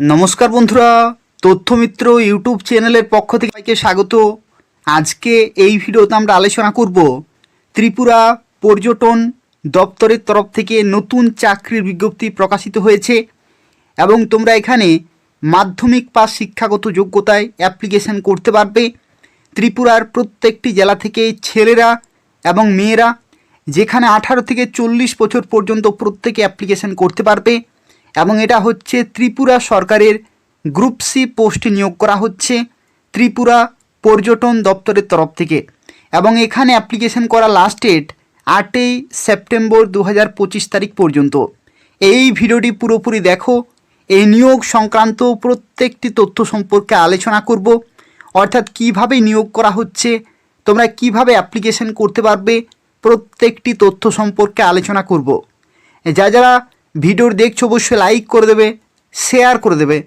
নমস্কার বন্ধুরা, তথ্যমিত্র ইউটিউব চ্যানেলের পক্ষ থেকে সবাইকে স্বাগত। আজকে এই ভিডিওতে আমরা আলোচনা করব ত্রিপুরা পর্যটন দপ্তরের তরফ থেকে নতুন চাকরির বিজ্ঞপ্তি প্রকাশিত হয়েছে এবং তোমরা এখানে মাধ্যমিক পাস শিক্ষাগত যোগ্যতায় অ্যাপ্লিকেশন করতে পারবে। ত্রিপুরার প্রত্যেকটি জেলা থেকে ছেলেরা এবং মেয়েরা যেখানে আঠারো থেকে চল্লিশ বছর পর্যন্ত প্রত্যেকে অ্যাপ্লিকেশন করতে পারবে। এবং এটা হচ্ছে ত্রিপুরা সরকারের গ্রুপ সি পোস্টে নিয়োগ করা হচ্ছে ত্রিপুরা পর্যটন দপ্তরের তরফ থেকে। এবং এখানে অ্যাপ্লিকেশন করা লাস্ট ডেট আটই সেপ্টেম্বর দু হাজার পঁচিশ তারিখ পর্যন্ত। এই ভিডিওটি পুরোপুরি দেখো, এই নিয়োগ সংক্রান্ত প্রত্যেকটি তথ্য সম্পর্কে আলোচনা করব, অর্থাৎ কীভাবে নিয়োগ করা হচ্ছে, তোমরা কীভাবে অ্যাপ্লিকেশন করতে পারবে, প্রত্যেকটি তথ্য সম্পর্কে আলোচনা করব। যা যারা ভিডিওর দেখছ অবশ্যই লাইক করে দেবে শেয়ার করে দেবে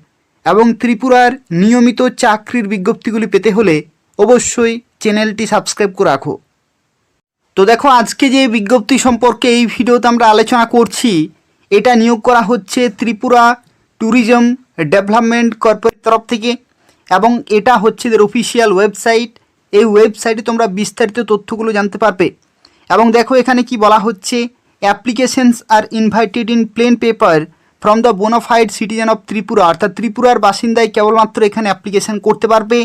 এবং ত্রিপুরার নিয়মিত চাকরির বিজ্ঞপ্তিগুলি পেতে হলে অবশ্যই চ্যানেলটি সাবস্ক্রাইব করে রাখো। তো দেখো, আজকে যে বিজ্ঞপ্তি সম্পর্কে এই ভিডিওতে আমরা আলোচনা করছি, এটা নিয়োগ করা হচ্ছে ত্রিপুরা ট্যুরিজম ডেভেলপমেন্ট কর্পোরেট তরফ থেকে এবং এটা হচ্ছে এদের অফিসিয়াল ওয়েবসাইট এই ওয়েবসাইটে তোমরা বিস্তারিত তথ্যগুলো জানতে পারবে। এবং দেখো, এখানে কি বলা হচ্ছে applications are invited in plain paper from the bonafide citizen of Tripura. অর্থাৎ ত্রিপুরার বাসিন্দায় কেবলমাত্র এখানে অ্যাপ্লিকেশন করতে পারবে,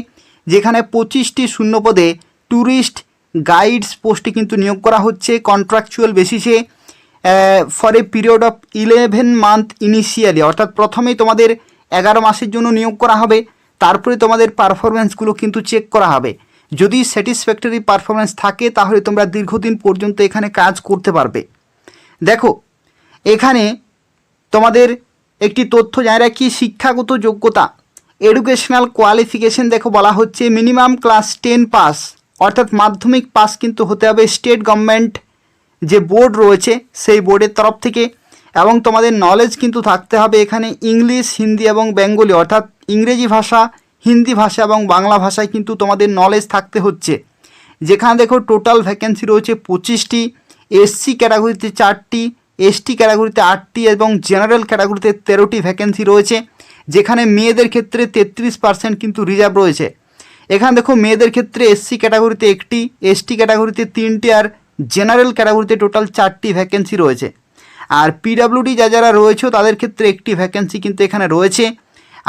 যেখানে পঁচিশটি শূন্যপদে ট্যুরিস্ট গাইডস পোস্টে কিন্তু নিয়োগ করা হচ্ছে কন্ট্রাকচুয়াল বেসিসে for a period of eleven month initially অর্থাৎ প্রথমেই তোমাদের এগারো মাসের জন্য নিয়োগ করা হবে, তারপরে তোমাদের পারফরমেন্সগুলো কিন্তু চেক করা হবে। যদি স্যাটিসফ্যাক্টরি পারফরমেন্স থাকে, তাহলে তোমরা দীর্ঘদিন পর্যন্ত এখানে কাজ করতে পারবে। দেখো, এখানে তোমাদের একটি তথ্য জানা রাখি, শিক্ষাগত যোগ্যতা এডুকেশনাল কোয়ালিফিকেশন দেখো বলা হচ্ছে মিনিমাম ক্লাস টেন পাস অর্থাৎ মাধ্যমিক পাস কিন্তু হতে হবে স্টেট গভর্নমেন্ট যে বোর্ড রয়েছে, সেই বোর্ডের তরফ থেকে, এবং তোমাদের নলেজ কিন্তু থাকতে হবে এখানে ইংলিশ, হিন্দি এবং বেঙ্গলি, অর্থাৎ ইংরেজি ভাষা, হিন্দি ভাষা এবং বাংলা ভাষায় কিন্তু তোমাদের নলেজ থাকতে হচ্ছে। যেখানে দেখো টোটাল ভ্যাকেন্সি রয়েছে পঁচিশটি এসসি ক্যাটাগরিতে চারটি এসটি ক্যাটাগরিতে আটটি এবং জেনারেল ক্যাটাগরিতে তেরোটি ভ্যাকেন্সি রয়েছে, যেখানে মেয়েদের ক্ষেত্রে তেত্রিশ পার্সেন্ট কিন্তু রিজার্ভ রয়েছে। এখানে দেখো মেয়েদের ক্ষেত্রে এসসি ক্যাটাগরিতে একটি এসটি ক্যাটাগরিতে তিনটি আর জেনারেল ক্যাটাগরিতে টোটাল চারটি ভ্যাকেন্সি রয়েছে। আর পিডাব্লিউডি যা যারা রয়েছে তাদের ক্ষেত্রে একটি ভ্যাকেন্সি কিন্তু এখানে রয়েছে।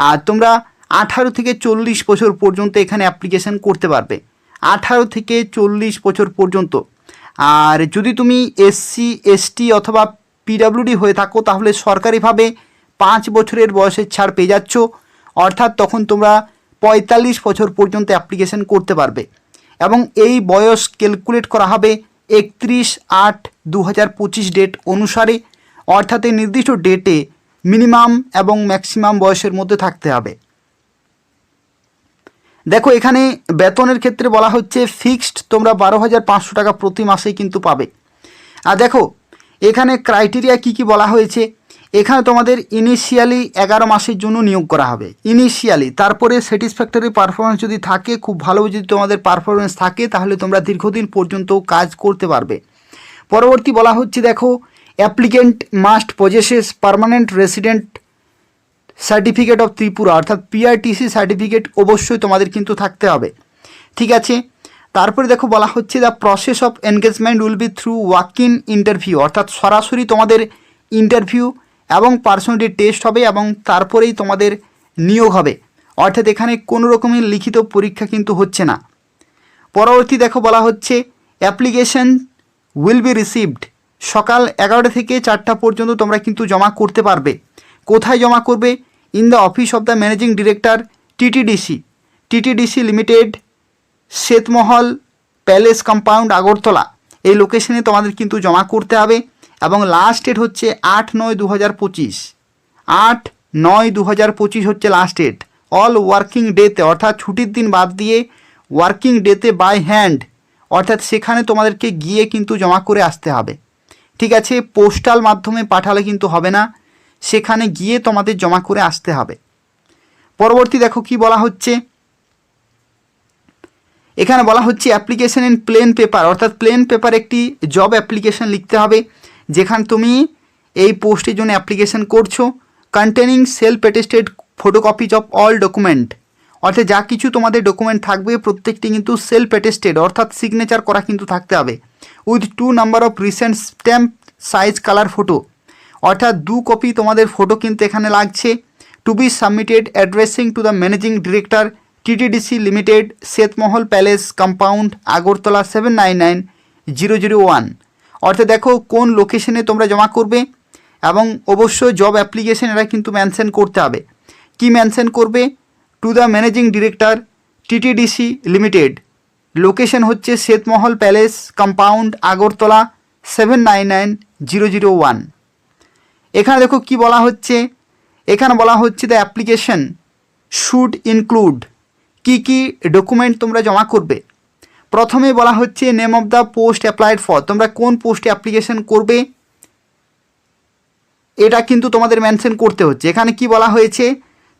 আর তোমরা আঠারো থেকে চল্লিশ বছর পর্যন্ত এখানে অ্যাপ্লিকেশন করতে পারবে। আঠারো থেকে চল্লিশ বছর পর্যন্ত। আর যদি তুমি এসসি এসটি অথবা পিডাব্লিউডি হয়ে থাকো, তাহলে সরকারিভাবে পাঁচ বছরের বয়সের ছাড় পেয়ে যাচ্ছ। অর্থাৎ তখন তোমরা পঁয়তাল্লিশ বছর পর্যন্ত অ্যাপ্লিকেশন করতে পারবে। এবং এই বয়স ক্যালকুলেট করা হবে একত্রিশ আট দু হাজার পঁচিশ ডেট অনুসারে। অর্থাৎ এই নির্দিষ্ট ডেটে মিনিমাম এবং ম্যাক্সিমাম বয়সের মধ্যে থাকতে হবে। দেখো, এখানে বেতনের ক্ষেত্রে বলা হচ্ছে ফিক্সড তোমরা বারো হাজার পাঁচশো টাকা প্রতি মাসে কিন্তু পাবে। আর দেখো, এখানে ক্রাইটেরিয়া কি কি বলা হয়েছে? এখানে তোমাদের ইনিশিয়ালি এগারো মাসের জন্য নিয়োগ করা হবে। ইনিশিয়ালি তারপরে স্যাটিসফ্যাক্টরি পারফরমেন্স যদি থাকে, খুব ভালো যদি তোমাদের পারফরমেন্স থাকে, তাহলে তোমরা দীর্ঘদিন পর্যন্ত কাজ করতে পারবে। পরবর্তী বলা হচ্ছে, দেখো applicant must possesses permanent resident certificate of Tripura, অর্থাৎ পিআরটিসি সার্টিফিকেট অবশ্যই তোমাদের কিন্তু থাকতে হবে। ঠিক আছে? তারপরে দেখো বলা হচ্ছে the process of engagement will be through walk in interview অর্থাৎ সরাসরি তোমাদের ইন্টারভিউ এবং পার্সোনালিটি টেস্ট হবে এবং তারপরেই তোমাদের নিয়োগ হবে। অর্থাৎ এখানে কোনো রকমের লিখিত পরীক্ষা কিন্তু হচ্ছে না। পরবর্তী দেখো বলা হচ্ছে অ্যাপ্লিকেশন উইল বি রিসিভড সকাল এগারোটা থেকে চারটা পর্যন্ত তোমরা কিন্তু জমা করতে পারবে। কোথায় জমা করবে? In the office of the managing director TTDC TTDC limited Shwetmahal palace compound Agartala এই লোকেশনে তোমাদের কিন্তু জমা করতে হবে এবং লাস্ট ডেট হচ্ছে আট নয় দু হাজার পঁচিশ। আট নয় দু হাজার পঁচিশ হচ্ছে লাস্ট ডেট অল ওয়ার্কিং ডেতে অর্থাৎ ছুটির দিন বাদ দিয়ে ওয়ার্কিং ডেতে বাই হ্যান্ড অর্থাৎ সেখানে তোমাদেরকে গিয়ে কিন্তু জমা করে আসতে হবে। ঠিক আছে পোস্টাল মাধ্যমে পাঠালে কিন্তু হবে না। সেখানে গিয়ে তোমাদের জমা করে আসতে হবে। পরবর্তী দেখো কি বলা হচ্ছে। এখানে বলা হচ্ছে অ্যাপ্লিকেশন ইন প্লেন পেপার অর্থাৎ প্লেন পেপার একটি জব অ্যাপ্লিকেশন লিখতে হবে, যেখানে তুমি এই পোস্টের জন্য অ্যাপ্লিকেশন করছ containing self attested photocopies of all document অর্থাৎ যা কিছু তোমাদের ডকুমেন্ট থাকবে, প্রত্যেকটি কিন্তু সেলফ অ্যাটেস্টেড অর্থাৎ সিগনেচার করা কিন্তু থাকতে হবে with two number of recent stamp size colour photo অর্থাৎ দু কপি তোমাদের ফটো কিন্তু এখানে লাগছে। To be submitted addressing to the managing director TTDC limited Shwetmahal palace compound Agartala seven nine nine zero zero one অর্থাৎ দেখো কোন লোকেশনে তোমরা জমা করবে এবং অবশ্যই জব অ্যাপ্লিকেশন এরা কিন্তু মেনশন করতে হবে। কি মেনশন করবে? To the managing director TTDC limited location হচ্ছে Shwetmahal palace compound Agartala seven nine nine zero zero one এখানে দেখো কি বলা হচ্ছে? এখানে বলা হচ্ছে দ্য অ্যাপ্লিকেশন শুড ইনক্লুড কি কি ডকুমেন্ট তোমরা জমা করবে? প্রথমে বলা হচ্ছে name of the post applied for তোমরা কোন পোস্টে অ্যাপ্লিকেশন করবে? এটা কিন্তু তোমাদের মেনশন করতে হচ্ছে। এখানে কি বলা হয়েছে?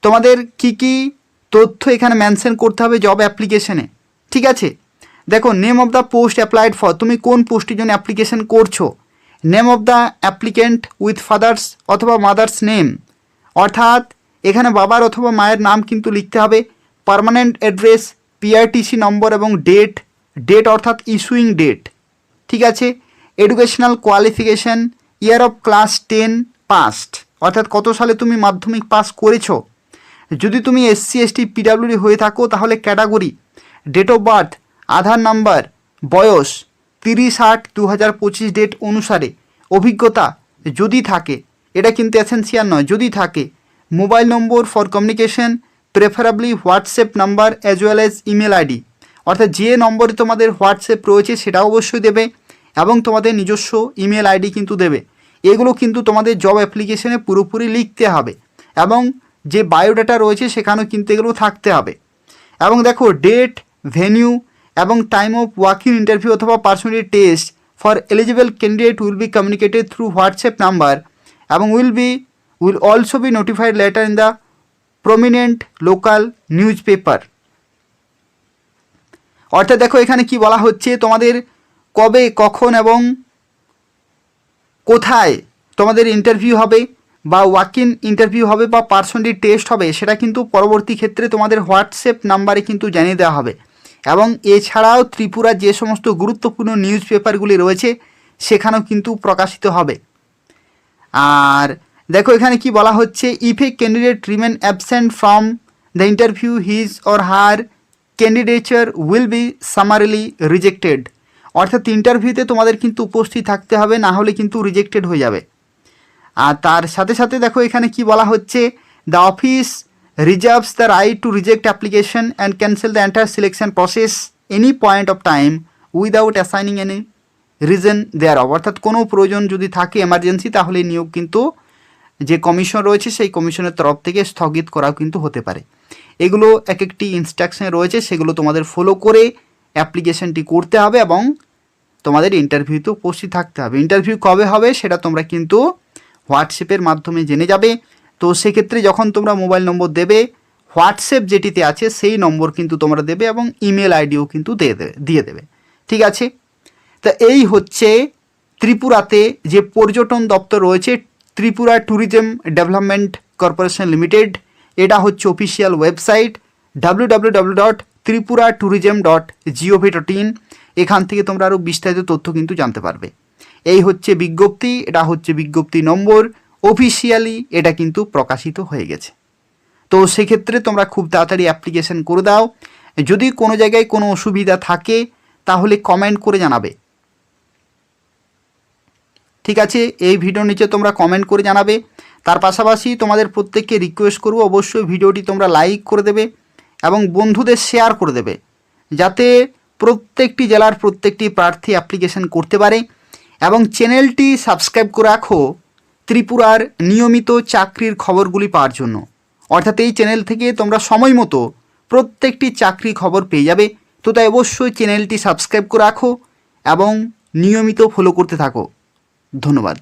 তোমাদের কি কি তথ্য এখানে মেনশন করতে হবে জব অ্যাপ্লিকেশনে ঠিক আছে? দেখো name of the post applied for তুমি কোন পোস্টের জন্য অ্যাপ্লিকেশন করছ? Name of the applicant with father's অথবা মাদার্স নেম অর্থাৎ, এখানে বাবার অথবা মায়ের নাম কিন্তু লিখতে হবে। পার্মানেন্ট অ্যাড্রেস পিআরটিসি নম্বর এবং ডেট ডেট অর্থাৎ ইস্যুইং ডেট ঠিক আছে? Educational qualification year of class ten passed অর্থাৎ কত সালে তুমি মাধ্যমিক পাস করেছ? যদি তুমি এসসি এসটি পিডাব্লিউডি হয়ে থাকো, তাহলে category date of birth Aadhaar number বয়স। তিরিশ আট দু হাজার পঁচিশ ডেট অনুসারে। অভিজ্ঞতা, যদি থাকে, এটা কিন্তু এসেন্সিয়াল নয়, যদি থাকে mobile number for communication preferably WhatsApp number as well as email ID অর্থাৎ যে নম্বরে তোমাদের হোয়াটসঅ্যাপ রয়েছে সেটা অবশ্যই দেবে, এবং তোমাদের নিজস্ব ইমেল আইডি কিন্তু দেবে। এগুলো কিন্তু তোমাদের জব অ্যাপ্লিকেশনে পুরোপুরি লিখতে হবে, এবং যে বায়োডাটা রয়েছে, সেখানেও কিন্তু এগুলো থাকতে হবে। এবং দেখো ডেট ভেনিউ এবং টাইম অফ ওয়াকিং ইন্টারভিউ অথবা personally test for eligible candidate will be communicated through WhatsApp number এবং will be will also be notified letter in the prominent local news paper অর্থাৎ দেখো এখানে কি বলা হচ্ছে, তোমাদের কবে, কখন এবং কোথায় তোমাদের ইন্টারভিউ হবে বা ওয়াক ইন ইন্টারভিউ হবে বা পার্সোনালি টেস্ট হবে, সেটা কিন্তু পরবর্তী ক্ষেত্রে তোমাদের হোয়াটসঅ্যাপ নাম্বারে কিন্তু জানিয়ে দেওয়া হবে। এবং এছাড়াও ত্রিপুরা যে সমস্ত গুরুত্বপূর্ণ নিউজ পেপারগুলি রয়েছে, সেখানেও কিন্তু প্রকাশিত হবে। আর দেখো, এখানে কি বলা হচ্ছে if a candidate remain absent from the interview his or her candidature will be summarily rejected অর্থাৎ ইন্টারভিউতে তোমাদের কিন্তু উপস্থিত থাকতে হবে, না হলে কিন্তু রিজেক্টেড হয়ে যাবে। আর তার সাথে সাথে দেখো, এখানে কি বলা হচ্ছে the office reserves the right to reject application and cancel the entire selection process any point of time without assigning any reason there অর্থাৎ কোনো প্রয়োজন যদি থাকে এমার্জেন্সি তাহলে নিয়োগ কিন্তু যে কমিশন রয়েছে, সেই কমিশনের তরফ থেকে স্থগিত করাও কিন্তু হতে পারে। এগুলো এক একটি ইনস্ট্রাকশন রয়েছে, সেগুলো তোমাদের ফলো করে অ্যাপ্লিকেশনটি করতে হবে এবং তোমাদের ইন্টারভিউতে উপস্থিত থাকতে হবে। ইন্টারভিউ কবে হবে, সেটা তোমরা কিন্তু হোয়াটসঅ্যাপের মাধ্যমে জেনে যাবে। তো সেক্ষেত্রে যখন তোমরা মোবাইল নম্বর দেবে, হোয়াটসঅ্যাপ যেটিতে আছে সেই নম্বর কিন্তু তোমরা দেবে এবং ইমেল আইডিও কিন্তু দিয়ে দেবে দিয়ে দেবে। ঠিক আছে? তা এই হচ্ছে ত্রিপুরাতে যে পর্যটন দপ্তর রয়েছে, Tripura tourism development corporation limited এটা হচ্ছে official website W W dot Tripura tourism dot এখান থেকে তোমরা আরও বিস্তারিত তথ্য কিন্তু জানতে পারবে। এই হচ্ছে বিজ্ঞপ্তি, এটা হচ্ছে বিজ্ঞপ্তি নম্বর। অফিসিয়ালি এটা কিন্তু প্রকাশিত হয়ে গেছে। তো সেক্ষেত্রে তোমরা খুব তাড়াতাড়ি অ্যাপ্লিকেশন করে দাও। যদি কোনো জায়গায় কোনো অসুবিধা থাকে, তাহলে কমেন্ট করে জানাবে। ঠিক আছে? এই ভিডিওর নিচে তোমরা কমেন্ট করে জানাবে। তার পাশাপাশি তোমাদের প্রত্যেককে রিকোয়েস্ট করব, অবশ্যই ভিডিওটি তোমরা লাইক করে দেবে এবং বন্ধুদের শেয়ার করে দেবে। যাতে প্রত্যেকটি জেলার প্রত্যেকটি প্রার্থী অ্যাপ্লিকেশন করতে পারে এবং চ্যানেলটি সাবস্ক্রাইব করে রাখো। ত্রিপুরার নিয়মিত চাকরির খবরগুলি পাওয়ার জন্য। অর্থাৎ এই চ্যানেল থেকে তোমরা সময় মতো প্রত্যেকটি চাকরি খবর পেয়ে যাবে। তো তাই অবশ্যই চ্যানেলটি সাবস্ক্রাইব করে রাখো এবং নিয়মিত ফলো করতে থাকো। ধন্যবাদ।